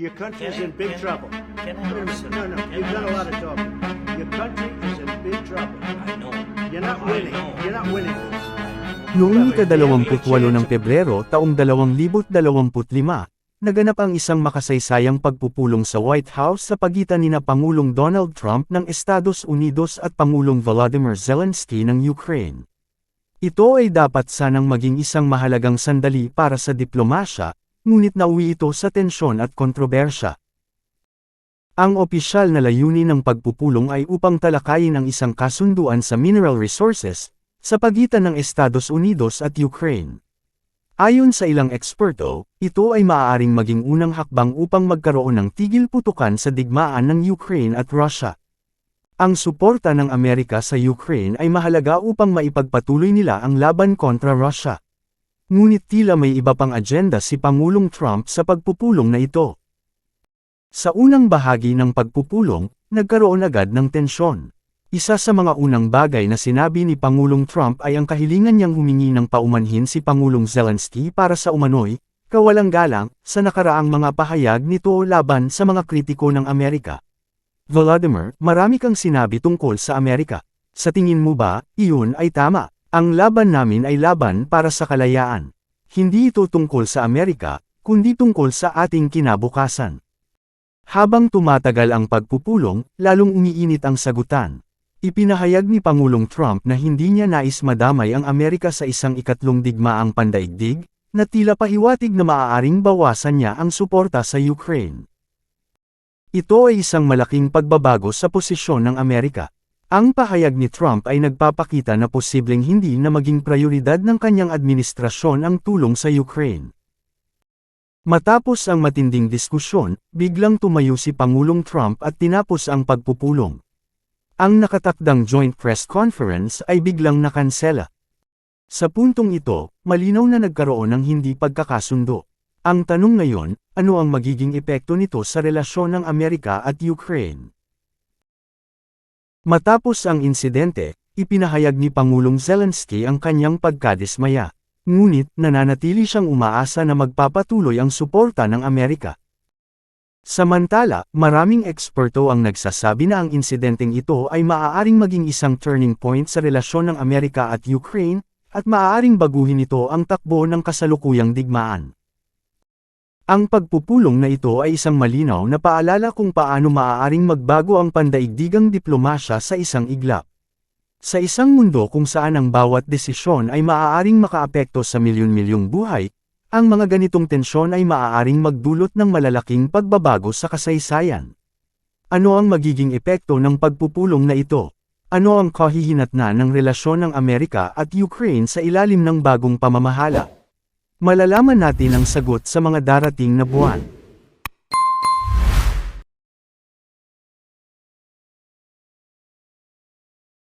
Your country's Can I- in big trouble. can I Wait a minute. answer? No, no, Can you've I done a lot of answer? talking. Your country is in big trouble. I know. You're not I winning. know. You're not winning this. Noong ika-28 ng Pebrero taong 2025, naganap ang isang makasaysayang pagpupulong sa White House sa pagitan nina Pangulong Donald Trump ng Estados Unidos at Pangulong Volodymyr Zelensky ng Ukraine. Ito ay dapat sanang maging isang mahalagang sandali para sa diplomasya, ngunit nauwi ito sa tensyon at kontrobersya. Ang opisyal na layunin ng pagpupulong ay upang talakayin ang isang kasunduan sa mineral resources, sa pagitan ng Estados Unidos at Ukraine. Ayon sa ilang eksperto, ito ay maaaring maging unang hakbang upang magkaroon ng tigil putukan sa digmaan ng Ukraine at Russia. Ang suporta ng Amerika sa Ukraine ay mahalaga upang maipagpatuloy nila ang laban kontra Russia. Ngunit tila may iba pang agenda si Pangulong Trump sa pagpupulong na ito. Sa unang bahagi ng pagpupulong, nagkaroon agad ng tensyon. Isa sa mga unang bagay na sinabi ni Pangulong Trump ay ang kahilingan niyang humingi ng paumanhin si Pangulong Zelensky para sa umano'y, kawalang galang, sa nakaraang mga pahayag nito laban sa mga kritiko ng Amerika. Volodymyr, marami kang sinabi tungkol sa Amerika. Sa tingin mo ba, iyon ay tama? Ang laban namin ay laban para sa kalayaan. Hindi ito tungkol sa Amerika, kundi tungkol sa ating kinabukasan. Habang tumatagal ang pagpupulong, lalong umiinit ang sagutan. Ipinahayag ni Pangulong Trump na hindi niya nais madamay ang Amerika sa isang ikatlong digmaang pandaigdig, na tila pahiwatig na maaaring bawasan niya ang suporta sa Ukraine. Ito ay isang malaking pagbabago sa posisyon ng Amerika. Ang pahayag ni Trump ay nagpapakita na posibleng hindi na maging prioridad ng kanyang administrasyon ang tulong sa Ukraine. Matapos ang matinding diskusyon, biglang tumayo si Pangulong Trump at tinapos ang pagpupulong. Ang nakatakdang joint press conference ay biglang nakansela. Sa puntong ito, malinaw na nagkaroon ng hindi pagkakasundo. Ang tanong ngayon, ano ang magiging epekto nito sa relasyon ng Amerika at Ukraine? Matapos ang insidente, ipinahayag ni Pangulong Zelensky ang kanyang pagkadismaya. Ngunit, nananatili siyang umaasa na magpapatuloy ang suporta ng Amerika. Samantala, maraming eksperto ang nagsasabi na ang insidenteng ito ay maaaring maging isang turning point sa relasyon ng Amerika at Ukraine, at maaaring baguhin ito ang takbo ng kasalukuyang digmaan. Ang pagpupulong na ito ay isang malinaw na paalala kung paano maaaring magbago ang pandaigdigang diplomasya sa isang iglap. Sa isang mundo kung saan ang bawat desisyon ay maaaring makaapekto sa milyon-milyong buhay, ang mga ganitong tensyon ay maaaring magdulot ng malalaking pagbabago sa kasaysayan. Ano ang magiging epekto ng pagpupulong na ito? Ano ang kahihinatnan ng relasyon ng Amerika at Ukraine sa ilalim ng bagong pamamahala? Malalaman natin ang sagot sa mga darating na buwan.